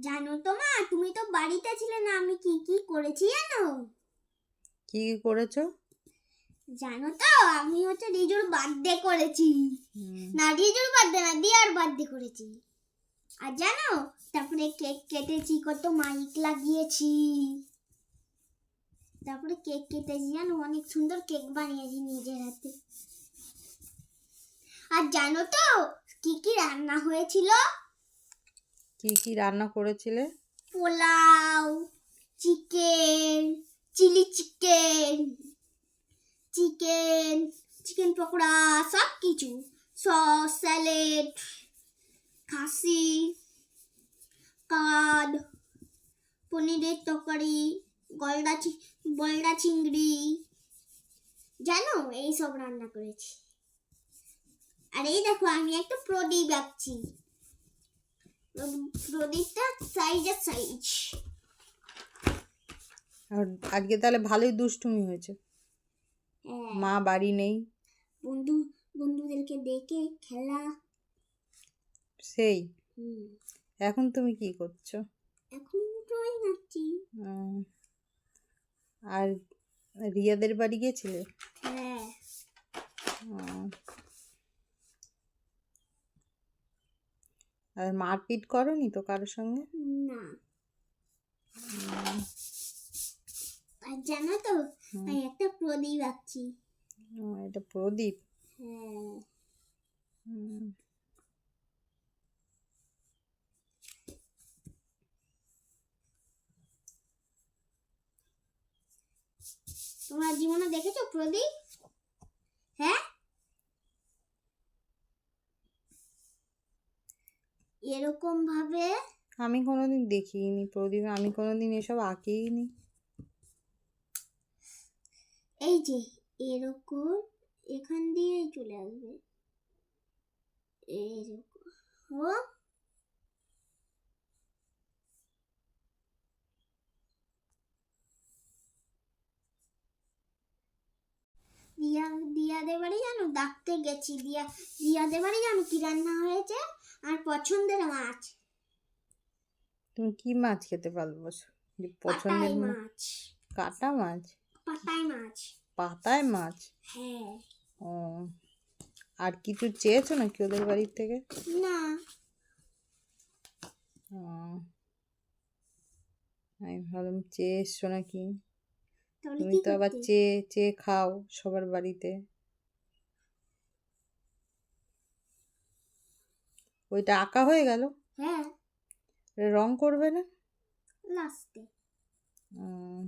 জানো তো মা তুমি তো বাড়িতে ছিলে না আমি কি কি করেছি জানো? কি কি করেছ? জানো তো আমি হচ্ছে রিজুর বার্থডে করেছি। না রিজুর বার্থডে না দিয়ার বার্থডে করেছি। আর জানো তারপরে কেক কেটেছি কত মাইক লাগিয়েছি। তারপরে কেক কেটেছি জানো অনেক সুন্দর কেক বানিয়েছি নিজের হাতে। আর জানো তো কি কি রান্না হয়েছিল? কি কি রান্না করেছিলে? Pulao, chicken, chilli chicken chicken chicken pakora, সব কিছু। সস, স্যালেড, খাসি, কাদ, পনিরের তরকারি গলদা গলদা চিংড়ি। জানো, এই সব রান্না করেছি। আর এই দেখো, আমি একটা প্রদীপ আঁকছি। প্রদীপটা সাইজের সাইজ। আর আজকে তাহলে ভালোই দুষ্টুমি হয়েছে। হ্যাঁ। মা বাড়ি নেই। বন্ধু বন্ধুদেরকে ডেকে খেলা। সেই। এখন তুমি কি করছ? এখন ড্রয়িং আঁকছি। আর রিয়াদের বাড়ি গিয়েছিলে হ্যাঁ উম, আর মারপিট করনি তো কারোর সঙ্গে? না। আর জানো তো আমি একটা প্রদীপ আঁকছি। এটা প্রদীপ? হ্যাঁ। তোমার জীবনে দেখেছ প্রদীপ? হ্যাঁ? এরকম ভাবে? আমি কোনোদিন দেখিনি প্রদীপ আমি কোনোদিন এসব আঁকিনি এই যে এরকম এখান দিয়ে চলে আসবে। এরকম। দিয়া দিয়াদের বাড়ি জানো? ডাকতে গেছি দিয়া দিয়াদের বাড়ি জানো কি রান্না হয়েছে? আর পছন্দের মাছ। তুমি কি মাছ খেতে ভালোবাসো? যে পছন্দের মাছ। কাটা মাছ? পাতাই মাছ। পাতায় মাছ? হ্যাঁ। ও আর কিছু চেয়েছো নাকি ওদের বাড়ির থেকে? না। ও আমি ভাবলাম চেয়ে এসছো নাকি তুমি তো আবার চেয়ে চেয়ে খাও সবার বাড়িতে। ওইটা আঁকা হয়ে গেল? হ্যাঁ। রং করবে না? লাস্টে উম,